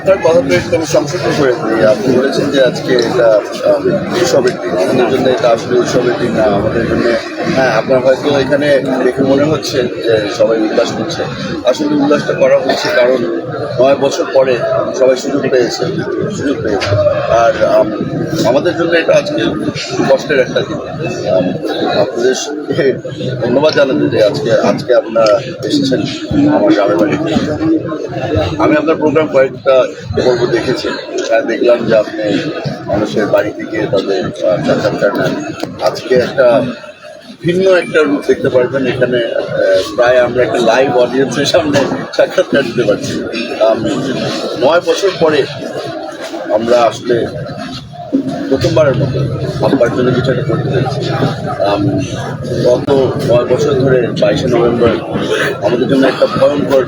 আপনার কথা তো আমি সংশোধন করে দিই। আপনি বলেছেন যে আজকে এটা উৎসবের দিন। আমাদের জন্য এটা আসলে উৎসবের দিন না। আমাদের জন্য হ্যাঁ আপনার হয়তো এখানে দেখে মনে হচ্ছে যে সবাই উল্লাস করছে? আসলে উল্লাসটা করা হচ্ছে কারণ নয় বছর পরে সবাই সুযোগ পেয়েছে সুযোগ পেয়েছে। আর আমাদের জন্য এটা আজকে কষ্টের একটা দিন। আপনাদের ধন্যবাদ জানাতে যে আজকে আজকে আপনারা এসেছেন আমার গ্রামের বাড়িতে। আমি আপনার প্রোগ্রাম কয়েকটা পর্ব দেখেছি। আর দেখলাম যে আপনি মানুষের বাড়ি থেকে তাদের সাক্ষাৎকার নেন আজকে একটা ভিন্ন একটা রূপ দেখতে পারবেন। এখানে প্রায় আমরা একটা লাইভ অডিয়েন্সের সামনে সাক্ষাৎকার দিতে পারছি। নয় বছর পরে আমরা আসলে প্রথমবারের মতো আব্বার জন্য কিছু একটা করতে পেরেছি। গত কয়েক বছর ধরে বাইশে নভেম্বর আমাদের জন্য একটা ভয়ঙ্কর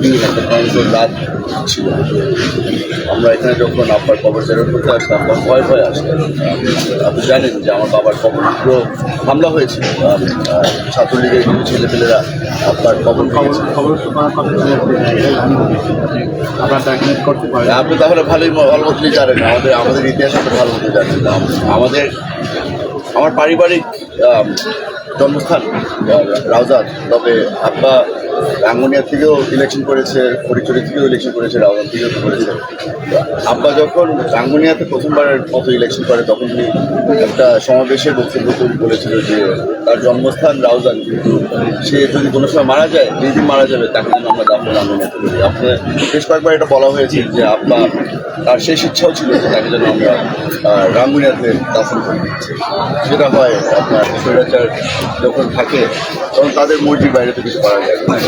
দিন একটা ভয়ঙ্কর রাত ছিল। আমরা এখানে যখন আব্বার কবর জেরো করতে আসতাম তখন ভয় ভয় আসতাম আপনি জানেন যে আমার বাবার কবর পুরো হামলা হয়েছিল। ছাত্রলীগের কিছু ছেলেপেলেরা আব্বার কবর খবর আপনি তাহলে ভালোই ভালো মতনই জানেন আমাদের আমাদের ইতিহাস ভালো মতো চাচ্ছিলাম আমাদের আমার পারিবারিক জন্মস্থান রাউজান তবে আব্বা রাঙ্গুনিয়া থেকেও ইলেকশন করেছে ফরিচুরি থেকেও ইলেকশন করেছে রাউজান থেকেও করেছে। আব্বা যখন রাঙ্গুনিয়াতে প্রথমবারের মতো ইলেকশন করে, তখন উনি একটা সমাবেশের বক্তব্য বলেছিল যে তার জন্মস্থান রাউজান, কিন্তু সে যদি কোনো সময় মারা যায় যেদিন মারা যাবে, তাকে যেন আমরা দাফন রাঙ্গুনিয়াতে করি আপনার বেশ কয়েকবার এটা বলা হয়েছে যে আব্বা তার শেষ ইচ্ছাও ছিল যে তাকে যেন আমরা রাঙ্গুনিয়াতে দাফন করে দিচ্ছি সেটা হয় আপনার স্বৈরাচার যখন থাকে, তখন তাদের মর্জির বাইরে তো কিছু করা যায় না।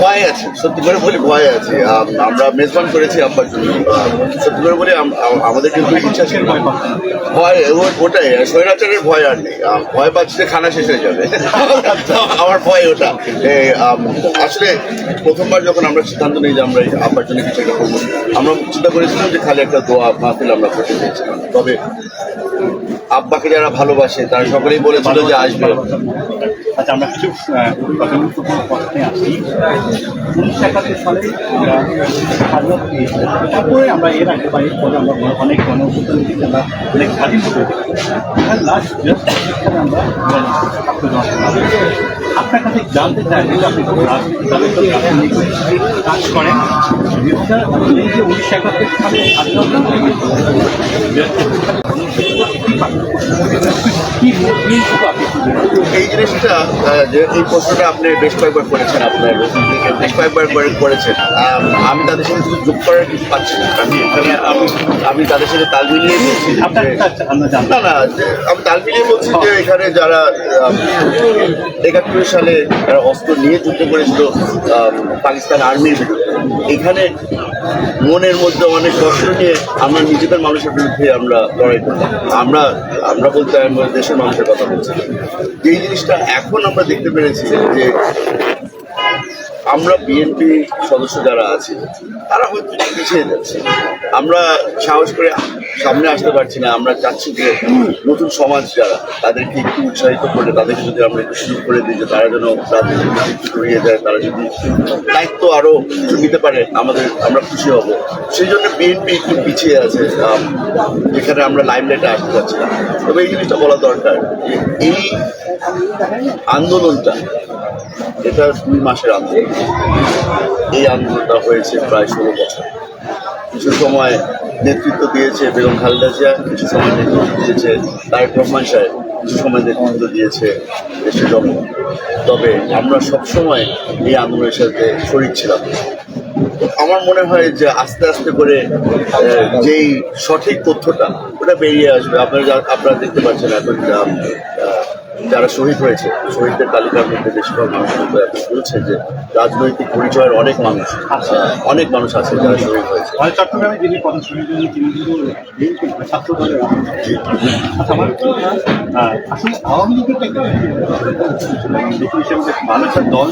ভয় আছে, সত্যি করে বলি ভয় আছে। আমরা মেজবান করেছি আব্বার জন্য। সত্যি করে বলি আম- আম- আমাদের কিন্তু ইচ্ছা ছিল ভয় ওটাই, স্বৈরাচারের ভয় আর নেই। ভয় পাচ্ছি যে খানা শেষ হয়ে যাবে। আমার ভয় ওটা। আসলে প্রথমবার যখন আমরা সিদ্ধান্ত নিই যে আমরা এই আব্বার জন্য কিছু একটা করব, আমরা চিন্তা করেছিলাম যে খালি একটা দোয়া, মাহফিল আমরা করতে চেয়েছিলাম। তবে আব্বাকে যারা ভালোবাসে, তারা সকলেই বলেছিল যে আসবে। আচ্ছা আমরা কিছু একাত্তর তারপরে আমরা এর আগে পরে আমরা অনেক আমরা লাস্ট আপনার কাছে জানতে চাই আপনি কাজ করেন। উনিশশো একাত্তর সালে স্বাধীনতা এই জিনিসটা যে এই প্রশ্নটা আপনি বেশ কয়েকবার করেছেন আপনার বেশ কয়েকবার করে করেছেন। আমি তাদের সাথে কিছু যোগ করার কিছু পাচ্ছি না। আমি আমি তাদের সাথে তাল মিলিয়ে বলছি না না আমি তাল মিলিয়ে বলছি যে এখানে যারা একাত্তর সালে যারা অস্ত্র নিয়ে যুদ্ধ করেছিল পাকিস্তান আর্মির বিরুদ্ধে এখানে মনের মধ্যে অনেক কষ্ট নিয়ে আমরা নিজেদের মানুষের বিরুদ্ধে আমরা লড়াই করতাম আমরা আমরা বলতে দেশের মানুষের কথা বলছি। এই জিনিসটা এখন আমরা দেখতে পেরেছি যে আমরা বিএনপি সদস্য যারা আছে, তারা হয়তো পিছিয়ে যাচ্ছে আমরা সাহস করে সামনে আসতে পারছি না, আমরা চাচ্ছি যে নতুন সমাজ যারা, তাদেরকে একটু উৎসাহিত করে তাদেরকে যদি আমরা একটু সুযোগ করে দিই যে তারা যেন প্রতি একটু জড়িয়ে যায়, তারা যদি দায়িত্ব আরও নিতে পারে, আমাদের, আমরা খুশি হব। সেই জন্য বিএনপি একটু পিছিয়ে আছে যেখানে আমরা লাইমলাইটে আসতে পারছি না। তবে এই জিনিসটা বলা দরকার এই আন্দোলনটা, এটা দুই মাসের আন্দোলন। এই আন্দোলনটা হয়েছে প্রায় ষোলো বছর। কিছু সময় নেতৃত্ব দিয়েছে বেগম খালেদা জিয়া, কিছু সময় নেতৃত্ব দিয়েছে তারেক রহমান সাহেব, কিছু সময় নেতৃত্ব দিয়েছে দেশের জনগণ তবে আমরা সবসময় এই আন্দোলনের সাথে শরিক ছিলাম। আমার মনে হয় যে আস্তে আস্তে করে যেই সঠিক তথ্যটা, ওটা বেরিয়ে আসবে। আপনারা আপনারা দেখতে পাচ্ছেন এখন যারা শহীদ হয়েছে শহীদদের তালিকার মধ্যে বেশিরভাগ মানুষ কিন্তু এখন বলছে যে রাজনৈতিক পরিচয়ের অনেক মানুষ অনেক মানুষ আছে যারা শহীদ হয়েছে। আর চট্টগ্রামে যিনি প্রধান শহীদ তিনি কিন্তু বিএনপি ছাত্র দলের আচ্ছা আমার আসলে আওয়ামী লীগের ভালো একটা দল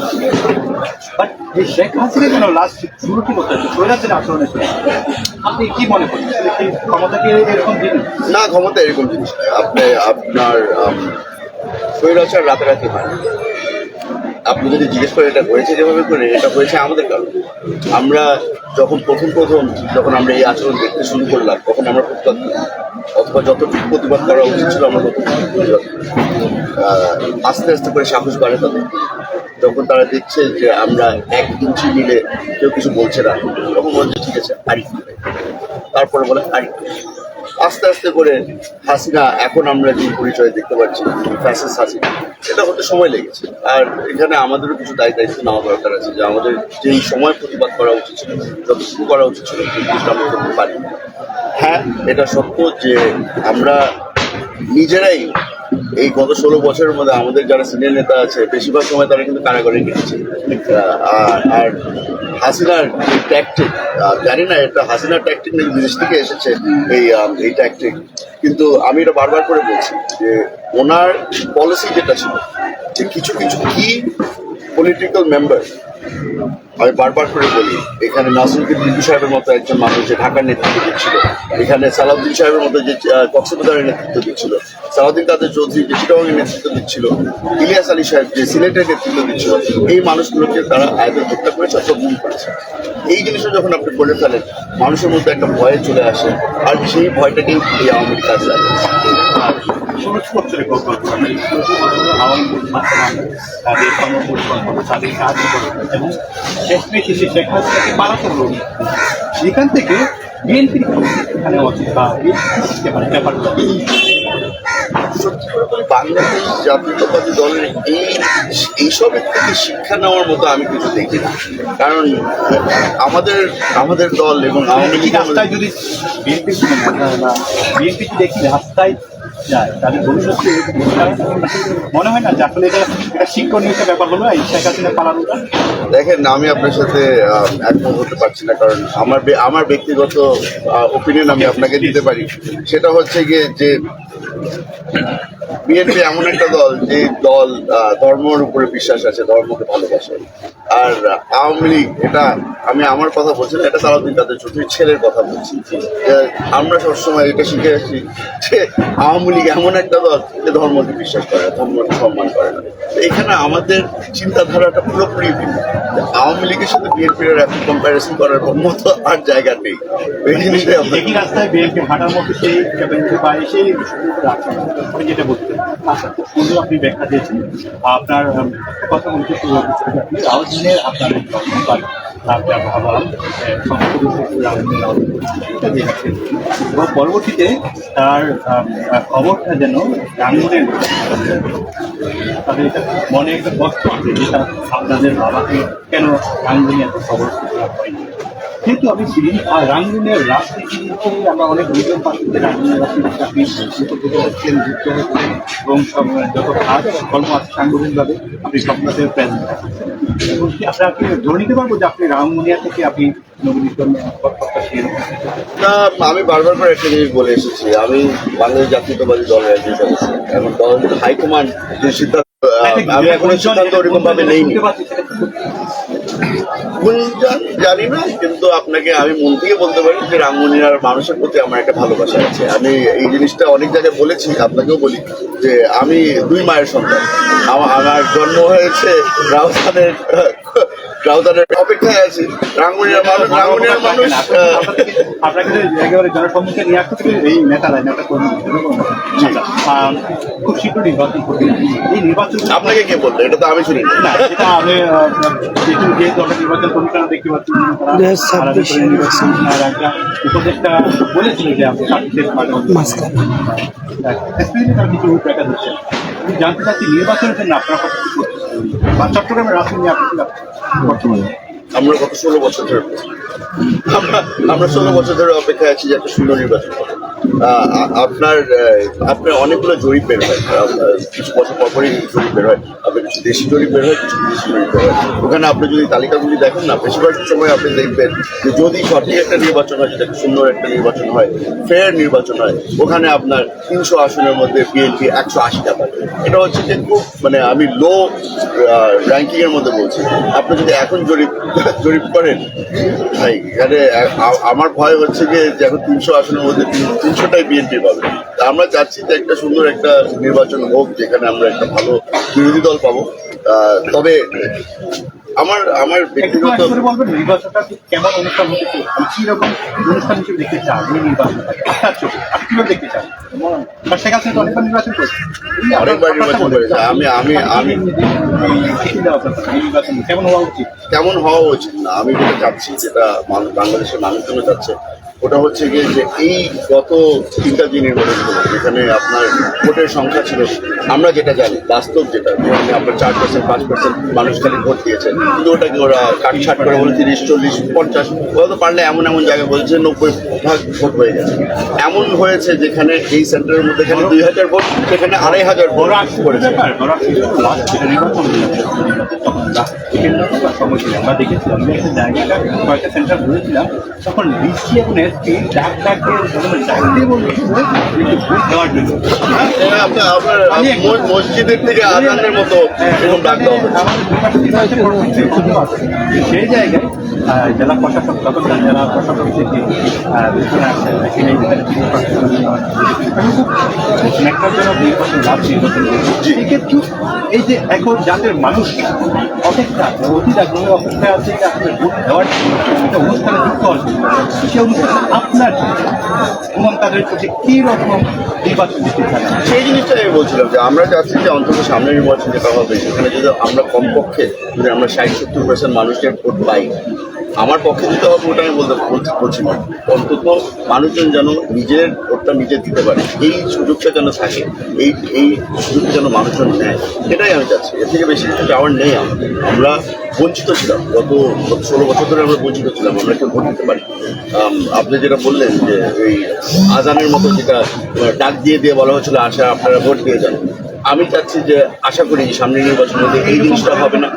বাট এই শেখ হাসিনা যেন লাস্ট শুরুটি করতে হচ্ছে স্বৈরাচারের আচরণের আপনি কি মনে করেন? কি এরকম দিন না ক্ষমতা এরকম জিনিস আপনি আপনার স্বৈরাচার রাতারাতি হয়। আপনি যদি জিজ্ঞেস করেন এটা হয়েছে যেভাবে করে, এটা হয়েছে আমাদের কারণে। আমরা যখন প্রথম প্রথম যখন আমরা এই আচরণ দেখতে শুরু করলাম, তখন আমরা প্রতিবাদ অথবা যতটুকু প্রতিবাদ করা উচিত ছিল, আমরা ততটুকু আস্তে আস্তে করে সাহস বাড়ে তাদের যখন তারা দেখছে যে আমরা এক ইঞ্চি মিলে কেউ কিছু বলছে না। তখন বলছে, ঠিক আছে আরেকটু তারপরে বলে আরেকটু আস্তে আস্তে করে হাসিনা, এখন আমরা যে পরিচয় দেখতে পাচ্ছি ফ্যাসেস হাসিনা, এটা হতে সময় লেগেছে। আর এখানে আমাদেরও কিছু দায় দায়িত্ব নেওয়া দরকার আছে যে আমাদের যেই সময় প্রতিবাদ করা উচিত ছিল, যতটুকু করা উচিত ছিল, সেই জিনিসটা আমরা করতে পারি হ্যাঁ এটা সত্য যে আমরা নিজেরাই এই গত ষোলো বছরের মধ্যে আমাদের যারা সিনিয়র নেতা আছে, বেশিরভাগ সময় তারা কিন্তু কারাগারে গিয়েছে। আর হাসিনার ট্যাকটিক জানি না এটা হাসিনার ট্যাকটিক নাকি বিদেশ থেকে এসেছে এই এই ট্যাকটিক কিন্তু আমি এটা বারবার করে বলছি যে ওনার পলিসি যেটা ছিল, যে কিছু কিছু কি পলিটিক্যাল মেম্বার আমি বারবার করে বলি, এখানে নাসিরুদ্দিন টিপু সাহেবের মতো একজন মানুষ যে ঢাকার নেতৃত্ব দিচ্ছিল, এখানে সালাউদ্দিন সাহেবের মতো যে কক্সবাজারের নেতৃত্ব দিচ্ছিল সালাউদ্দিন কাদের চৌধুরী চিটাগংয়ের নেতৃত্ব দিচ্ছিল, ইলিয়াস আলী সাহেব যে সিলেটের নেতৃত্ব দিচ্ছিল, এই মানুষগুলোকে তারা আয়দের হত্যা করেছে অথবা গুম করেছে। এই জিনিসটা যখন আপনি বলে ফেলেন, মানুষের মধ্যে একটা ভয়ে চলে আসে, আর সেই ভয়টাকেই এই আওয়ামী কাজে লাগে তাদের তাদের কাজ এখান থেকে বিএনপির এখানে পারে ব্যাপারটা সত্যি করে বলি বাংলাদেশ জাতীয়তাবাদী দলের এই এইসবের থেকে শিক্ষা নেওয়ার মতো আমি কিছু দেখি না। কারণ আমাদের আমাদের দল এবং আওয়ামী লীগ রাস্তায় যদি বিএনপি বিএনপি দেখি রাস্তায় যায় তাদের ভবিষ্যতে মনে হয় না যে আসলে এটা এটা শিক্ষণীয় একটা ব্যাপার হলো এই শেখ হাসিনা পালানোটা? দেখেন আমি আপনার সাথে একমত হতে পারছি না কারণ আমার আমার ব্যক্তিগত ওপিনিয়ন আমি আপনাকে দিতে পারি। সেটা হচ্ছে গিয়ে যে বিএনপি এমন একটা দল যে দল ধর্মের উপরে বিশ্বাস আছে, ধর্মকে ভালোবাসে। আর আওয়ামী লীগ, এটা আমি আমার কথা বলছি না, এটা সারাদিন তাদের ছোট ছেলের কথা বলছি আমরা সবসময় এটা শিখে আসছি যে, আওয়ামী লীগ এমন একটা দল যে ধর্মকে বিশ্বাস করে না, ধর্মকে সম্মান করে না। এখানে আমাদের চিন্তাধারাটা পুরোপুরি ভিন্ন। আওয়ামী লীগের সাথে বিএনপির এখন কম্পারিজন করার মতো আর জায়গা নেই। এই জিনিসটাই একই রাস্তায় বিএনপি হাঁটার মতো সেই সেই আপনি যেটা বলতেন আচ্ছা খুব সুন্দর আপনি ব্যাখ্যা দিয়েছেন। আপনার কথা বলতে শুরু করতে আপনি রাজধানীর আপনার এই জন্ম বা আপনার বাবা সংস্কৃতি রাজধানীর এটা দিয়েছেন এবং পরবর্তীতে তার খবরটা যেন গাঙ্গুনের তাদের মনে একটা কষ্ট আছে যেটা আপনাদের বাবাকে কেন গাঙ্গুনি এত খবর হয়নি। কিন্তু আমি চিনি আর রাঙ্গুনের রাজনীতি আমরা অনেক ভিডিও পাচ্ছি যে রাঙ্গুনের রাজনীতি হচ্ছেন যুক্ত হচ্ছেন এবং সব যত কাজ কর্ম আছে সাংগঠনিকভাবে আপনি সবগুলোতে প্রেজেন্ট এবং কি আপনারা কি ধরে নিতে পারব যে আপনি রামমুনিয়া থেকে আপনি না আমি বারবার করে একটা জিনিস বলে এসেছি। আমি বাংলাদেশ জাতীয়তাবাদী দলের একজন সদস্য। এবং দল হাইকমান্ড যে সিদ্ধান্ত আহ, আমি এখনও সিদ্ধান্ত ওরকম ভাবে নেইনি। গুঞ্জন জানি না, কিন্তু আপনাকে আমি মন থেকে বলতে পারি যে রামমনিরার মানুষের প্রতি আমার একটা ভালোবাসা আছে। আমি এই জিনিসটা অনেক জায়গায় বলেছি, আপনাকেও বলি যে আমি দুই মায়ের সন্তান। আমা- আমার জন্ম হয়েছে রাউজানের রাউজানের অপেক্ষায় আছি। রামমনিরার মানুষ রামমনিরার মানুষ। আপনাকে একেবারে জনসম্মুখে নিয়ে আসতে এই নেতারা নেতা কর্মী আচ্ছা, খুব শীঘ্র নির্বাচন করবেন এই নির্বাচন আপনাকে কে বলল? এটা তো আমি শুনি না। এটা আমি যেহেতু যেহেতু আমরা নির্বাচন কমিশন দেখতে পাচ্ছি উপদেষ্টা বলেছিল যে আপনি কিছু রূপরেখা দিচ্ছে। আমি জানতে চাচ্ছি নির্বাচনের জন্য আপনার কথা কি করছেন? বা চট্টগ্রামের রাজনীতি নিয়ে আপনি কি ভাবছেন বর্তমানে আমরা গত ষোলো বছর ধরে আমরা ষোলো বছর ধরে অপেক্ষায় আছি যে একটা সুন্দর নির্বাচন আপনার আপনার অনেকগুলো জরিপ বের হয়। কিছু বছর পর পরই জরিপ বের হয়। আপনার কিছু দেশি জরিপ বের হয়, কিছু বিদেশি জরিপ বের হয়। ওখানে আপনি যদি তালিকাগুলি দেখেন না, বেশিরভাগ সময় আপনি দেখবেন যে যদি সঠিক একটা নির্বাচন হয় যেটা সুন্দর একটা নির্বাচন হয় ফেয়ার নির্বাচন হয়, ওখানে আপনার তিনশো আসনের মধ্যে বিএনপি একশো আশিটা পাবে। এটা হচ্ছে যে খুব মানে আমি লো র্যাঙ্কিং এর মধ্যে বলছি। আপনি যদি এখন জরিপ জরিপ করেন, ভাই, এখানে আমার ভয় হচ্ছে যে যে এখন তিনশো আসনের মধ্যে তিন- তিনশোটাই বিএনপি পাবে। আমরা চাচ্ছি যে একটা সুন্দর একটা নির্বাচন হোক যেখানে আমরা একটা ভালো বিরোধী দল পাবো। তবে আমার আমার ব্যক্তিগত নির্বাচনটা কেমন অনুষ্ঠান হতে আমি কি রকম অনুষ্ঠান হিসেবে দেখতে চান এই নির্বাচনটাকে আপনার চোখে আপনি কীভাবে দেখতে চান? শেখ হাসিনা তো অনেকবার নির্বাচন করেছে। এই আপনার- অনেকবার আপনারটা নির্বাচন করেছে। আমি- আমি- আমি- কেমন হওয়া উচিত? কেমন হওয়া উচিত না? আমি যেটা চাচ্ছি যেটা বাংলাদেশের মানুষজন চাচ্ছে ওটা হচ্ছে গিয়ে যে এই গত তিনটা দিন নির্বাচন হলো যেখানে আপনার ভোটের সংখ্যা ছিল, আমরা যেটা জানি, বাস্তব যেটা যেখানে আপনার চার পার্সেন্ট পাঁচ পার্সেন্ট মানুষ খালি ভোট দিয়েছে কিন্তু ওটাকে ওরা কাটছাট করে বলে তিরিশ, চল্লিশ, পঞ্চাশ? ওরা তো পারলে এমন এমন জায়গায় বলছে, নব্বই ভাগ ভোট হয়ে গেছে। এমন হয়েছে যেখানে এই সেন্টারের মধ্যে এখানে দুই হাজার ভোট, সেখানে আড়াই হাজার ভোট করেছে। ব্যাপার বড় আসছে লাস্ট যেটা নির্বাচন হয়েছে, তখন last weekend সময় ছিল আমরা দেখেছিলাম জায়গাটা সেন্টার ঘুরেছিলাম তখন বৃষ্টি এবং এসপি ডাক ডাক দিয়ে ডাক দিয়ে মসজিদের থেকে আজানের মতো। সেই জায়গায় জেলা প্রশাসক তখনকার জেলা প্রশাসক থেকে আহ, পেছনে আসে, এখানে তিনি আমি খুব ন্যাক্কারজনক নির্বাচন লাভ করেছি। সেক্ষেত্রে এই যে এখন জাতের মানুষ অপেক্ষা অতীত আগ্রহে অপেক্ষা আছে যে আসলে ভোট দেওয়ার জন্য, একটা অনুষ্ঠানে যুক্ত হওয়ার সে অনুষ্ঠানে আপনার এবং তাদের প্রতি কী রকম নির্বাচন দিতে চান? সেই জিনিসটা আমি বলছিলাম যে আমরা চাচ্ছি যে অন্তত সামনে নির্বাচন যেটা হবে সেখানে যদি আমরা কমপক্ষে যদি আমরা ষাট সত্তর পার্সেন্ট মানুষের ভোট পাই আমার পক্ষে দিতে হবে ওটা আমি বলতে বলছি না। অন্তত মানুষজন যেন নিজের ভোটটা নিজে দিতে পারে, এই সুযোগটা যেন থাকে, এই এই সুযোগটা যেন মানুষজন নেয়। এটাই আমি চাচ্ছি। এর থেকে বেশি কিছু চাওয়ার নেই আমাদের আমরা বঞ্চিত ছিলাম। গত গত ষোলো বছর ধরে আমরা বঞ্চিত ছিলাম। আমরা কেউ ভোট দিতে পারি আপনি যেটা বললেন যে এই আজানের মতো যেটা ডাক দিয়ে দিয়ে বলা হয়েছিল, আশা আপনারা ভোট দিয়ে যান আমি চাচ্ছি যে আশা করি সামনে নির্বাচনের মধ্যে এই জিনিসটা হবে না।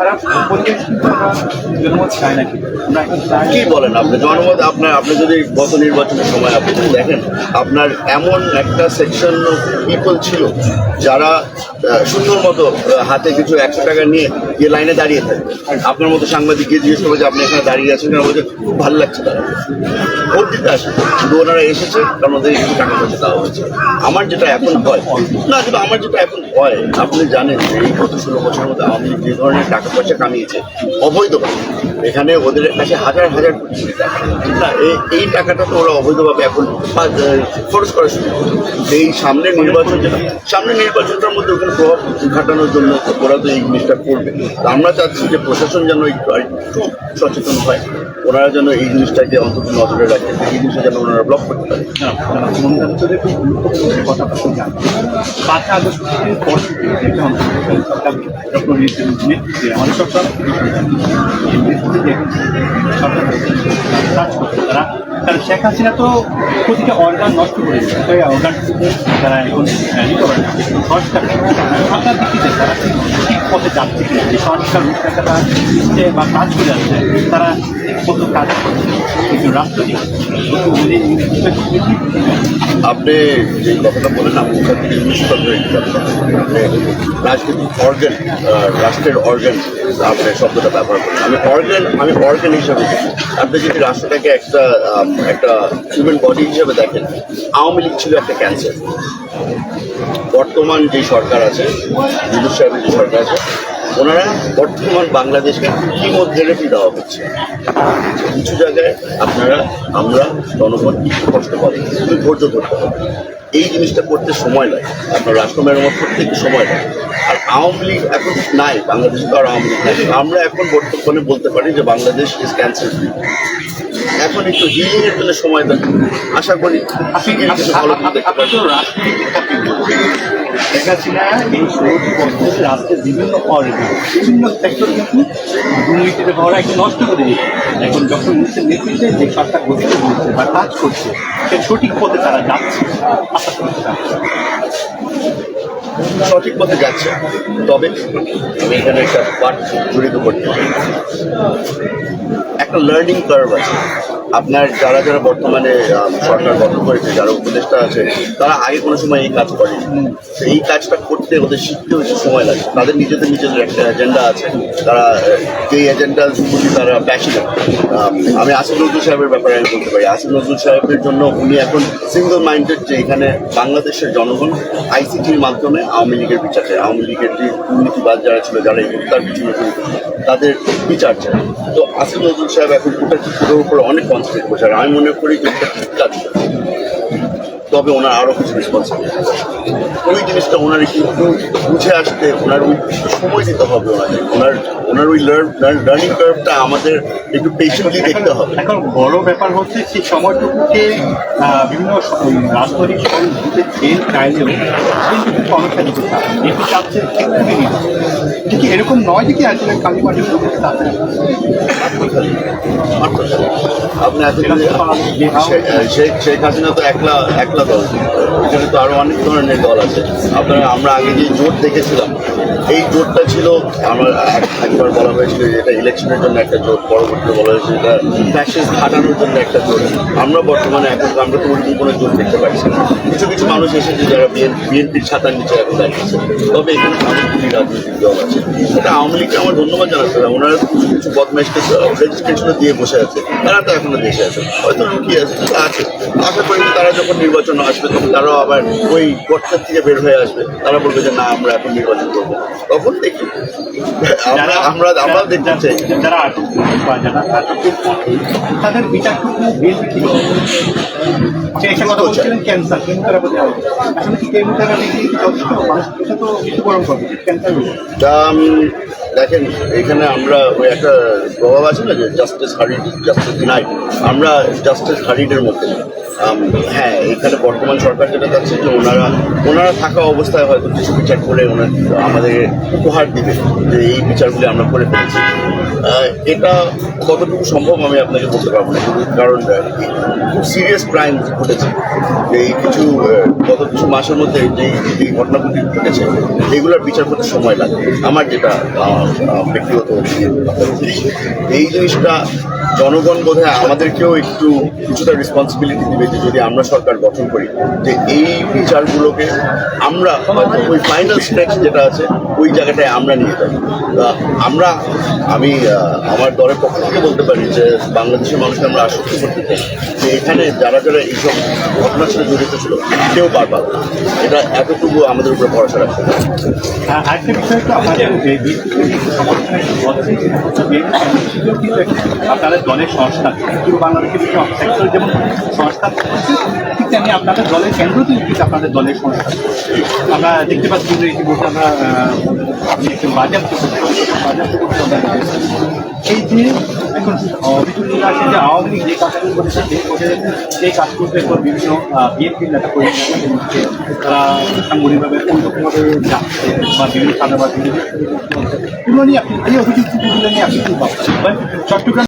কি বলেন আপনি? জনমত আপনার, আপনি যদি গত নির্বাচনের সময় আপনি দেখেন, আপনার এমন একটা সেকশন পিপল ছিল যারা সুন্দর মতো হাতে কিছু একশো টাকা নিয়ে গিয়ে লাইনে দাঁড়িয়ে থাকে। আপনার মতো সাংবাদিক গিয়ে জিজ্ঞেস করবে যে আপনি এখানে দাঁড়িয়ে আছেন কেন? বলছে খুব ভালো লাগছে তারা। ভোট দিতে আসে শুধু ওনারা এসেছে, তার মধ্যে একটু টাকা পয়সা দেওয়া হয়েছে। আমার যেটা এখন হয়, না, কিন্তু আমার যেটা এখন হয় আপনি জানেন যে এই গত ষোলো বছরের মধ্যে আওয়ামী লীগ যে ধরনের টাকা পয়সা কামিয়েছে, অবৈধভাবে। এখানে ওদের কাছে হাজার হাজার কোটি এই- টাকাটা তো ওরা অবৈধভাবে এখন খরচ করা শুরু। এই সামনের নির্বাচন যেটা, সামনের নির্বাচনটার মধ্যে ওখানে প্রভাব খাটানোর জন্য ওরা তো এই জিনিসটা করবে। আমরা চাচ্ছি যে প্রশাসন যেন একটু একটু সচেতন হয়। ওনারা যেন এই জিনিসটাকে অন্তত নজরে রাখে, এই জিনিসটা যেন ওনারা ব্লক করতে পারে। নেতৃত্বে আমাদের সরকার। তারা। কারণ শেখ হাসিনা তো প্রতিটা অর্গান নষ্ট করে দিচ্ছে অর্গান তারা এখন রিকভার সংস্কার আপনার দিকে তারা পথে যাচ্ছে কিনা, যে সংস্কার রূপরেখা দিচ্ছে বা কাজ করে যাচ্ছে তারা কত কাজ করছে, কিন্তু রাষ্ট্রনীতি আপনি যে কথাটা বলেন রাজনৈতিক অর্গান রাষ্ট্রের অর্গান আপনি শব্দটা ব্যবহার করেন আমি অর্গান আমি অর্গান হিসাবে আপনি যদি রাষ্ট্রটাকে একটা একটা হিউম্যান বডি হিসাবে দেখেন, আওয়ামী লীগ ছিল একটা ক্যান্সার বর্তমান যে সরকার আছে, বিদ্যুৎ সাহেবের যে সরকার আছে ওনারা বর্তমান বাংলাদেশকে কিমোথেরাপি দেওয়া হচ্ছে। কিছু জায়গায় আপনারা আমরা জনগণ একটু কষ্ট পাবো কিন্তু ধৈর্য ধরতে হবে। এই জিনিসটা করতে সময় লাগে। আপনার রাষ্ট্র মেরামত করতে একটু সময় লাগে। আর আওয়ামী লীগ এখন নাই বাংলাদেশে তো আর আওয়ামী লীগ নাই। আমরা এখন বর্তমানে বলতে পারি যে বাংলাদেশ ইজ ক্যান্সার এখন একটু হিলিং এর জন্য সময় দেন। আশা করি আপনি কিছু ভালো কিছু এই বিভিন্ন বিভিন্ন দুর্নীতিতে নষ্ট করে এখন যে বা কাজ করছে, সে সঠিক পথে তারা যাচ্ছে সঠিক পথে যাচ্ছে, তবে আমি এখানে একটা পার্ট জড়িত করতে। একটা লার্নিং কার্ভ আছে। আপনার যারা যারা বর্তমানে সরকার গঠন করেছে, যারা উপদেষ্টা আছে, তারা আগে কোনো সময় এই কাজ করেনি। তো এই কাজটা করতে ওদের শিখতে হচ্ছে সময় লাগে। তাদের নিজেদের নিজেদের একটা এজেন্ডা আছে। তারা যেই এজেন্ডার প্রতি তারা প্যাশনেট আমি আসিফ নজরুল সাহেবের ব্যাপারে আমি বলতে পারি। আসিফ নজরুল সাহেবের জন্য উনি এখন সিঙ্গল মাইন্ডেড যে এখানে বাংলাদেশের জনগণ আইসিটির মাধ্যমে আওয়ামী লীগের বিচার চায় আওয়ামী লীগের যে দুর্নীতিবাদ যারা ছিল, যারা এই হত্যার পিছনে তাদের বিচার চায়। তো আসিফ নজরুল সাহেব এখন চিত্রের উপরে অনেক কনসেন্ট্রেট করছে আমি মনে করি যে তবে ওনার আরও কিছু রেসপন্সিবিলিটি ওই জিনিসটা ওনার একটু বুঝে আসতে ওনার ওই সময় দিতে হবে ওনাকে। ওনার ওনার ওই লার্নিং কার্ভটা আমাদের একটু পেশেন্টলি দেখতে হবে। এখন বড় ব্যাপার হচ্ছে সেই সময়টুকুকে বিভিন্ন রাজনৈতিক সংঘকে ট্রেন চাইলেও কিন্তু সমস্যা দিতে এটি চাচ্ছে ঠিক এরকম নয় যে কি আসলে কালী মাটির আপনি শেখ হাসিনা তো একলা একলা দল এখানে তো আরও অনেক ধরনের দল আছে। আপনারা, আমরা আগে যে জোট দেখেছিলাম, এই জোটটা ছিল আমার একবার বলা হয়েছিল যে এটা ইলেকশনের জন্য একটা জোট, পরবর্তীতে বলা হয়েছিল এটা ফ্যাশন খাটানোর জন্য একটা জোট। আমরা বর্তমানে এখন আমরা তো ওরকম কোনো জোট দেখতে পাচ্ছি না। কিছু কিছু মানুষ এসেছে যারা বিএনপির ছাতার নিচে এখন দাঁড়িয়েছে তবে এখানে অনেকগুলি রাজনৈতিক দল আছে। এটা আওয়ামী লীগকে আমার ধন্যবাদ জানাতে হবে ওনারা কিছু কিছু বদমাইশকে রেজিস্ট্রেশনও দিয়ে বসে আছে। তারা তো এখনও দেশে আছে। হয়তো লুকিয়ে আছে আছে। আশা করি তারা যখন নির্বাচন আসবে তখন তারাও আবার ওই গর্তের থেকে বের হয়ে আসবে। তারা বলবে যে না আমরা এখন নির্বাচন করব। তখন দেখি। আমরা আমরা আমরাও দেখতে চাই। যারা তাদের বিচারটুকু ক্যান্সার। আসলে কি কেমোথেরাপি যথেষ্ট? তো করবে ক্যান্সার দেখেন, এখানে আমরা ওই একটা প্রভাব আছে না যে জাস্টিস হারিড জাস্টিস ডিনাইড আমরা জাস্টিস হারিডের মধ্যে। হ্যাঁ এখানে বর্তমান সরকার যেটা চাচ্ছে যে ওনারা ওনারা থাকা অবস্থায় হয়তো কিছু বিচার করে ওনার আমাদের উপহার দিবে, যে এই বিচারগুলি আমরা করে ফেলেছি। এটা কতটুকু সম্ভব আমি আপনাকে বলতে পারব না কারণ খুব সিরিয়াস ক্রাইম ঘটেছে। এই কিছু গত কিছু মাসের মধ্যে যে ঘটনাগুলি ঘটেছে, এগুলোর বিচার করতে সময় লাগে। আমার যেটা আহ, আহ, ব্যক্তিগত opinion। এই জিনিসটা জনগণ বোধ হয় আমাদেরকেও একটু কিছুটা রেসপন্সিবিলিটি দিবে যে যদি আমরা সরকার গঠন করি, যে এই বিচারগুলোকে আমরা ওই ফাইনাল স্টেজ যেটা আছে, ওই জায়গাটায় আমরা নিয়ে যাই আমরা, আমি আমার দলের পক্ষ থেকে বলতে পারি যে বাংলাদেশের মানুষকে আমরা আশ্বস্ত করতে চাই। যে এখানে যারা যারা এইসব ঘটনার সাথে জড়িত ছিল, কেউ পার পাবে না। এটা এতটুকু আমাদের উপরে ভরসা রাখতে হবে। আপনাদের দলের সংস্থা পুরো বাংলাদেশের বিভিন্ন সেক্টর যেমন সংস্থা ঠিক তেমনি আপনাদের দলের কেন্দ্রতেও কিন্তু আপনাদের দলের সংস্থা আমরা দেখতে পাচ্ছি যে ইতিমধ্যে আমরা আহ, আপনি একটু করতে আমরা এই যে এখন অভিযোগ আসে যে আওয়ামী লীগ যে কাজগুলো করেছে সেই করে সেই কাজগুলোর পর বিভিন্ন বিএনপির নেতা করে তারা সাংগঠনিকভাবে অন্যভাবে যাচ্ছে বা বিভিন্ন সাদাবাদ এগুলো নিয়ে আপনি এই অভিযোগ নিয়ে আপনি চট্টগ্রাম